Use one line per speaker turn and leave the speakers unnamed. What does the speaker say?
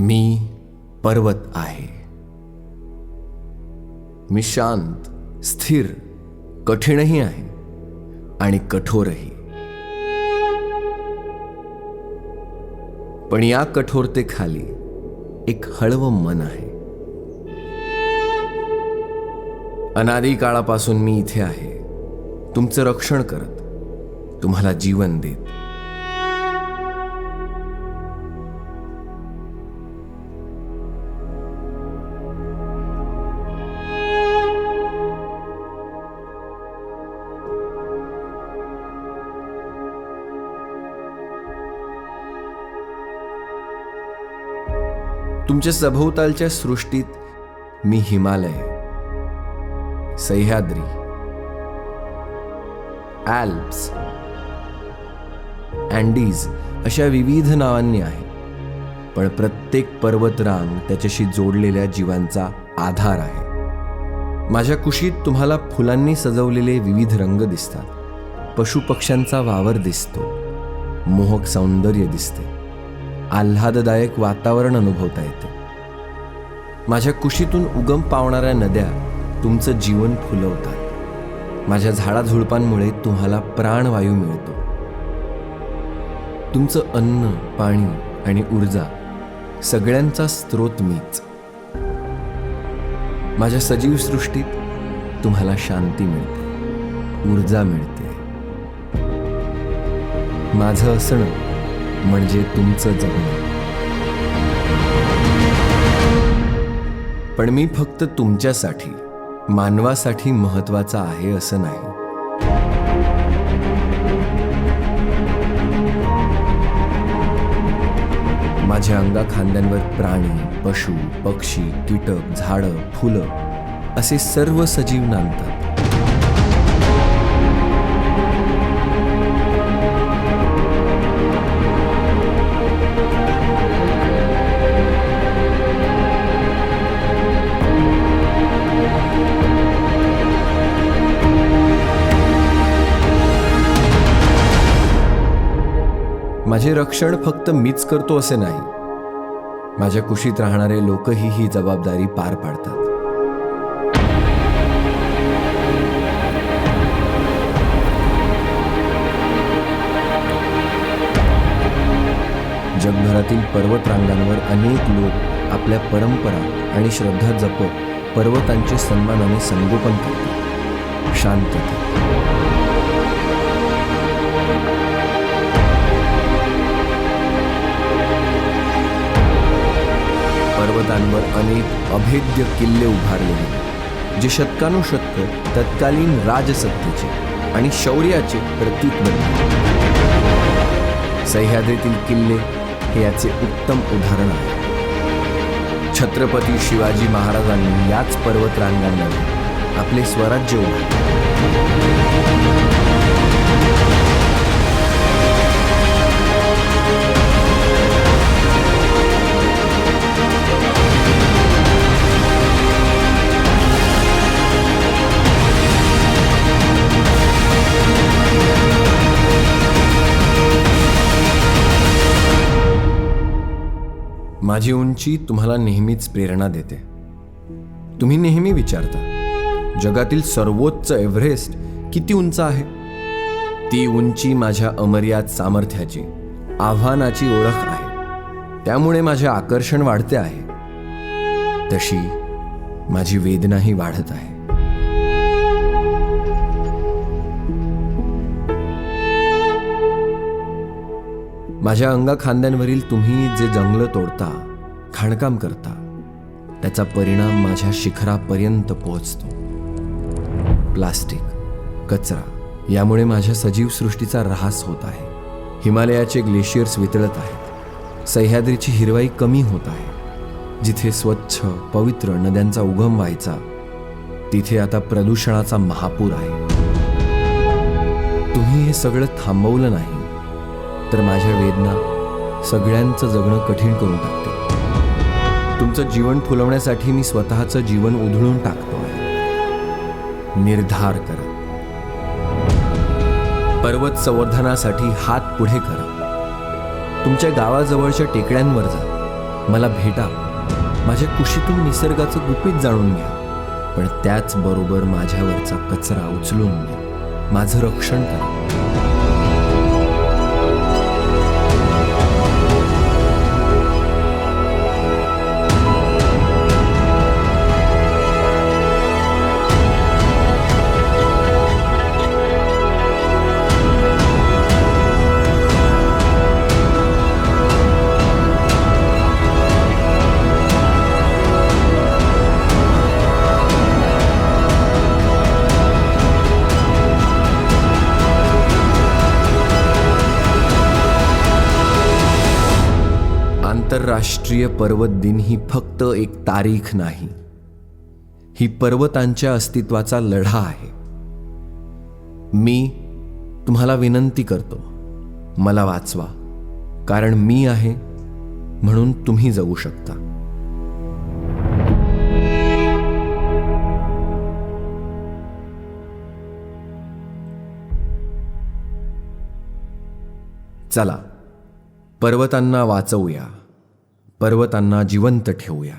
मी पर्वत आहे. मी शांत स्थिर कठीणही आहे आणि कठोरही. पण या कठोरतेखाली एक हळवं मन आहे. अनादी काळापासून मी इथे आहे. तुमचं रक्षण करत तुम्हाला जीवन देत. तुमच्या सभोवतालच्या सृष्टीत मी हिमालय सह्याद्री ॲल्प्स अँडीज अशा विविध नावांनी आहे. पण प्रत्येक पर्वतरांग त्याच्याशी जोडलेल्या जीवांचा आधार आहे. माझ्या कुशीत तुम्हाला फुलांनी सजवलेले विविध रंग दिसतात. पशुपक्ष्यांचा वावर दिसतो. मोहक सौंदर्य दिसते. आल्हाददायक वातावरण अनुभवता येते. माझ्या कुशीतून उगम पावणाऱ्या नद्या तुमचं जीवन फुलवतात. माझ्या झाडाझुडपांमुळे तुम्हाला प्राणवायू मिळतो. तुमचं अन्न पाणी आणि ऊर्जा सगळ्यांचा स्रोत मीच. माझ्या सजीव सृष्टीत तुम्हाला शांती मिळते ऊर्जा मिळते. माझं असणं म्हणजे तुमचं जगणं. पण मी फक्त तुमच्यासाठी मानवासाठी महत्त्वाचा आहे असं नाही. माझ्या अंगा खांद्यांवर प्राणी पशु पक्षी कीटक झाडं फुलं असे सर्व सजीव नांदतात. माझे रक्षण फक्त मीच करतो असे नाही. माझ्या कुशीत राहणारे लोकही ही जबाबदारी पार पाडतात. जगभरातील पर्वतरांगांवर अनेक लोक आपल्या परंपरा आणि श्रद्धा जपत पर्वतांचे सन्मानाने संगोपन करतात. शांतता. किल्ल्यांवर अनेक अभेद्य किल्ले उभारले गेले जे शतकानुशतक तत्कालीन राजसत्तेचे आणि शौर्याचे प्रतीक बनले. सह्याद्रीतील किल्ले हे याचे उत्तम उदाहरण आहे. छत्रपती शिवाजी महाराजांनी याच पर्वतरांगांमध्ये आपले स्वराज्य उभारले. माझी उंची तुम्हाला नेहमीच प्रेरणा देते. तुम्ही नेहमी विचारता जगातील सर्वोच्च एव्हरेस्ट किती उंच आहे? ती उंची माझ्या अमर्याद सामर्थ्याची आव्हानाची ओळख आहे. त्यामुळे माझे आकर्षण वाढते आहे. तशी माझी वेदनाही वाढत आहे. माझ्या अंगा खांद्यांवरील तुम्ही जे जंगलं तोडता खाणकाम करता. त्याचा परिणाम माझ्या शिखरापर्यंत पोहोचतो. प्लास्टिक कचरा यामुळे माझ्या सजीव सृष्टीचा ऱ्हास होत आहे. हिमालयाचे ग्लेशियर्स वितळत आहेत. सह्याद्रीची हिरवाई कमी होत आहे. जिथे स्वच्छ पवित्र नद्यांचा उगम व्हायचा तिथे आता प्रदूषणाचा महापूर आहे. तुम्ही हे सगळं थांबवलं नाही तर माझ्या वेदना सगळ्यांचं जगणं कठीण करून टाकते तुमचं जीवन फुलवण्यासाठी मी स्वतःचं जीवन उधळून टाकतो निर्धार करा. पर्वत संवर्धनासाठी हात पुढे करा. तुमच्या गावाजवळच्या टेकड्यांवर जा. मला भेटा. माझ्या कुशीतून निसर्गाचं गुपित जाणून घ्या. पण त्याचबरोबर माझ्यावरचा कचरा उचलून घ्या. माझं रक्षण करा. आंतरराष्ट्रीय पर्वत दिन ही फक्त एक तारीख नाही. ही पर्वतांच्या अस्तित्वाचा लढा आहे. मी तुम्हाला विनंती करतो मला वाचवा कारण मी आहे म्हणून तुम्ही जगू शकता. चला पर्वतांना वाचवूया. पर्वतांना जिवंत ठेवूया.